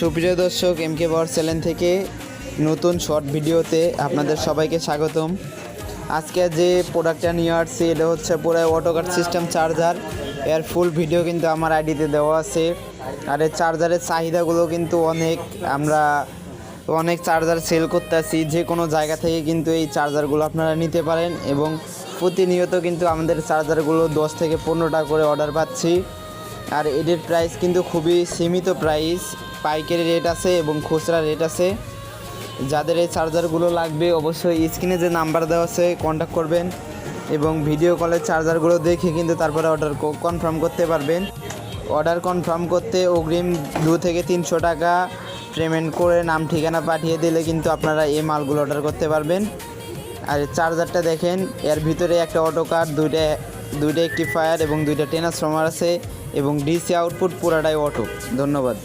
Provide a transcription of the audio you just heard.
সুপ্রিয় দর্শক M K পাওয়ার channel থেকে নতুন শর্ট ভিডিওতে আপনাদের সবাইকে স্বাগতম। আজকে যে প্রোডাক্টটা নিয়ে আসছি, এটা হচ্ছে পুরো অটোকাট সিস্টেম চার্জার এর ফুল ভিডিও কিন্তু আমার আইডিতে দেওয়া আছে। আর এই চার্জারের চাহিদাগুলো কিন্তু অনেক। আমরা অনেক চার্জার সেল করতেছি যে কোনো জায়গা থেকে কিন্তু এই চার্জারগুলো আপনারা নিতে পারেন এবং প্রতিনিয়ত কিন্তু আমাদের চার্জারগুলো দশ থেকে পনেরো টাকা করে অর্ডার পাচ্ছি। আর এদের প্রাইস কিন্তু খুবই সীমিত প্রাইস পাইকারি রেট আছে এবং খুচরা রেট আছে। যাদের এই চার্জারগুলো লাগবে অবশ্যই স্ক্রিনে যে নাম্বার দেওয়া আছে কন্ট্যাক্ট করবেন এবং ভিডিও কলের চার্জারগুলো দেখে কিন্তু তারপরে অর্ডার কনফার্ম করতে পারবেন। অর্ডার কনফার্ম করতে অগ্রিম দু থেকে তিনশো টাকা পেমেন্ট করে নাম ঠিকানা পাঠিয়ে দিলে কিন্তু আপনারা এই মালগুলো অর্ডার করতে পারবেন। আর চার্জারটা দেখেন, এর ভিতরে একটা অটো কার্ড দুইটা দুইটা একটি ফায়ার এবং দুইটা ট্রান্সফর্মার আছে এবং ডিসি আউটপুট পুরাটাই অটো ধন্যবাদ।